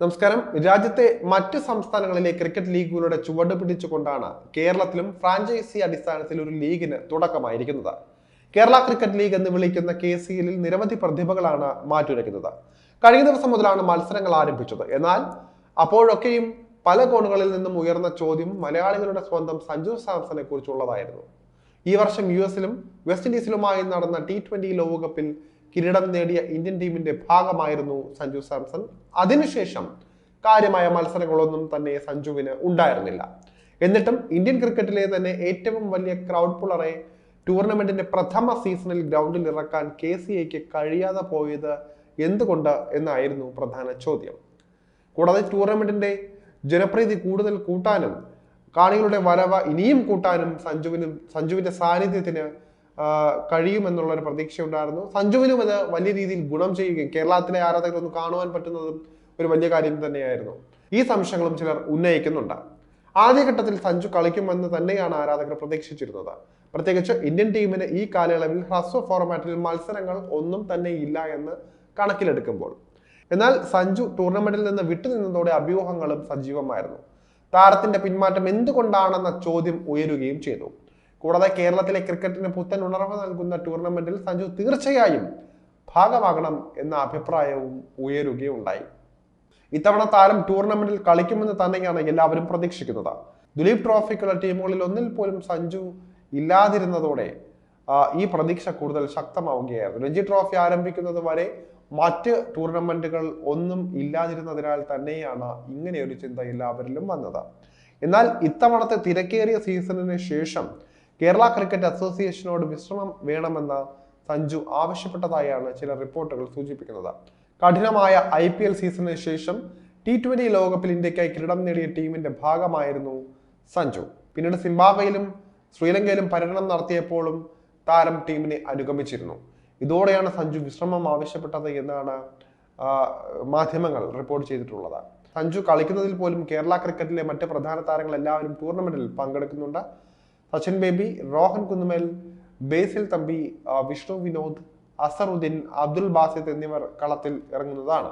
നമസ്കാരം. രാജ്യത്തെ മറ്റ് സംസ്ഥാനങ്ങളിലെ ക്രിക്കറ്റ് ലീഗുകളുടെ ചുവട് പിടിച്ചുകൊണ്ടാണ് കേരളത്തിലും ഫ്രാഞ്ചൈസി അടിസ്ഥാനത്തിൽ ഒരു ലീഗിന് തുടക്കമായിരിക്കുന്നത്. കേരള ക്രിക്കറ്റ് ലീഗ് എന്ന് വിളിക്കുന്ന കെ സി എല്ലിൽ നിരവധി പ്രതിഭകളാണ് മാറ്റുരയ്ക്കുന്നത്. കഴിഞ്ഞ ദിവസം മുതലാണ് മത്സരങ്ങൾ ആരംഭിച്ചത്. എന്നാൽ അപ്പോഴൊക്കെയും പല കോണുകളിൽ നിന്നും ഉയർന്ന ചോദ്യം മലയാളികളുടെ സ്വന്തം സഞ്ജു സാംസനെ കുറിച്ചുള്ളതായിരുന്നു. ഈ വർഷം യു എസിലും വെസ്റ്റ് ഇൻഡീസിലുമായി നടന്ന ടി ട്വന്റി ലോകകപ്പിൽ കിരീടം നേടിയ ഇന്ത്യൻ ടീമിന്റെ ഭാഗമായിരുന്നു സഞ്ജു സാംസൺ. അതിനുശേഷം കാര്യമായ മത്സരങ്ങളൊന്നും തന്നെ സഞ്ജുവിന് ഉണ്ടായിരുന്നില്ല. എന്നിട്ടും ഇന്ത്യൻ ക്രിക്കറ്റിലെ തന്നെ ഏറ്റവും വലിയ ക്രൗഡ് പുളറെ ടൂർണമെന്റിന്റെ പ്രഥമ സീസണിൽ ഗ്രൗണ്ടിൽ ഇറക്കാൻ കെ സി എക്ക് കഴിയാതെ പോയത് എന്തുകൊണ്ട് എന്നായിരുന്നു പ്രധാന ചോദ്യം. കൂടാതെ ടൂർണമെന്റിന്റെ ജനപ്രീതി കൂടുതൽ കൂട്ടാനും കാണികളുടെ വരവ് ഇനിയും കൂട്ടാനും സഞ്ജുവിനും സഞ്ജുവിന്റെ സാന്നിധ്യത്തിന് ആ, കഴിയുമെന്നുള്ള ഒരു പ്രതീക്ഷ ഉണ്ടായിരുന്നു സഞ്ജുവിനും അത് വലിയ രീതിയിൽ ഗുണം ചെയ്യുകയും കേരളത്തിലെ ആരാധകർ ഒന്ന് കാണുവാൻ പറ്റുന്നതും ഒരു വലിയ കാര്യം തന്നെയായിരുന്നു. ഈ സംശയങ്ങളും ചിലർ ഉന്നയിക്കുന്നുണ്ട്. ആദ്യഘട്ടത്തിൽ സഞ്ജു കളിക്കുമെന്ന് തന്നെയാണ് ആരാധകർ പ്രതീക്ഷിച്ചിരുന്നത്. പ്രത്യേകിച്ച് ഇന്ത്യൻ ടീമിന് ഈ കാലയളവിൽ ഹ്രസ്വ ഫോർമാറ്റിൽ മത്സരങ്ങൾ ഒന്നും തന്നെ ഇല്ല എന്ന് കണക്കിലെടുക്കുമ്പോൾ. എന്നാൽ സഞ്ജു ടൂർണമെന്റിൽ നിന്ന് വിട്ടുനിന്നതോടെ അഭ്യൂഹങ്ങളും സജീവമായിരുന്നു. താരത്തിന്റെ പിന്മാറ്റം എന്തുകൊണ്ടാണെന്ന ചോദ്യം ഉയരുകയും ചെയ്തു. കൂടാതെ കേരളത്തിലെ ക്രിക്കറ്റിന് പുത്തൻ ഉണർവ് നൽകുന്ന ടൂർണമെന്റിൽ സഞ്ജു തീർച്ചയായും ഭാഗമാകണം എന്ന അഭിപ്രായവും ഉയരുകയുണ്ടായി. ഇത്തവണ താരം ടൂർണമെന്റിൽ കളിക്കുമെന്ന് തന്നെയാണ് എല്ലാവരും പ്രതീക്ഷിക്കുന്നത്. ദുലീപ് ട്രോഫിക്കുള്ള ടീമുകളിൽ ഒന്നിൽ പോലും സഞ്ജു ഇല്ലാതിരുന്നതോടെ ഈ പ്രതീക്ഷ കൂടുതൽ ശക്തമാവുകയായിരുന്നു. രഞ്ജി ട്രോഫി ആരംഭിക്കുന്നത് വരെ മറ്റ് ടൂർണമെന്റുകൾ ഒന്നും ഇല്ലാതിരുന്നതിനാൽ തന്നെയാണ് ഇങ്ങനെയൊരു ചിന്ത എല്ലാവരിലും വന്നത്. എന്നാൽ ഇത്തവണത്തെ തിരക്കേറിയ സീസണിന് ശേഷം കേരള ക്രിക്കറ്റ് അസോസിയേഷനോട് വിശ്രമം വേണമെന്ന് സഞ്ജു ആവശ്യപ്പെട്ടതായാണ് ചില റിപ്പോർട്ടുകൾ സൂചിപ്പിക്കുന്നത്. കഠിനമായ ഐ പി എൽ സീസണിന് ശേഷം ടി ട്വന്റി ലോകകപ്പിൽ ഇന്ത്യക്കായി കിരീടം നേടിയ ടീമിന്റെ ഭാഗമായിരുന്നു സഞ്ജു. പിന്നീട് സിംബാബ്വയിലും ശ്രീലങ്കയിലും പര്യടനം നടത്തിയപ്പോഴും താരം ടീമിനെ അനുഗമിച്ചിരുന്നു. ഇതോടെയാണ് സഞ്ജു വിശ്രമം ആവശ്യപ്പെട്ടത് എന്നാണ് മാധ്യമങ്ങൾ റിപ്പോർട്ട് ചെയ്തിട്ടുള്ളത്. സഞ്ജു കളിക്കുന്നതിൽ പോലും കേരള ക്രിക്കറ്റിലെ മറ്റ് പ്രധാന താരങ്ങൾ എല്ലാവരും ടൂർണമെന്റിൽ പങ്കെടുക്കുന്നുണ്ട്. സച്ചിൻ ബേബി റോഹൻ കുന്നുമേൽ ബേസിൽ തമ്പി വിഷ്ണു വിനോദ് അസറുദ്ദീൻ അബ്ദുൽ ബാസിദ് എന്നിവർ കളത്തിൽ ഇറങ്ങുന്നതാണ്.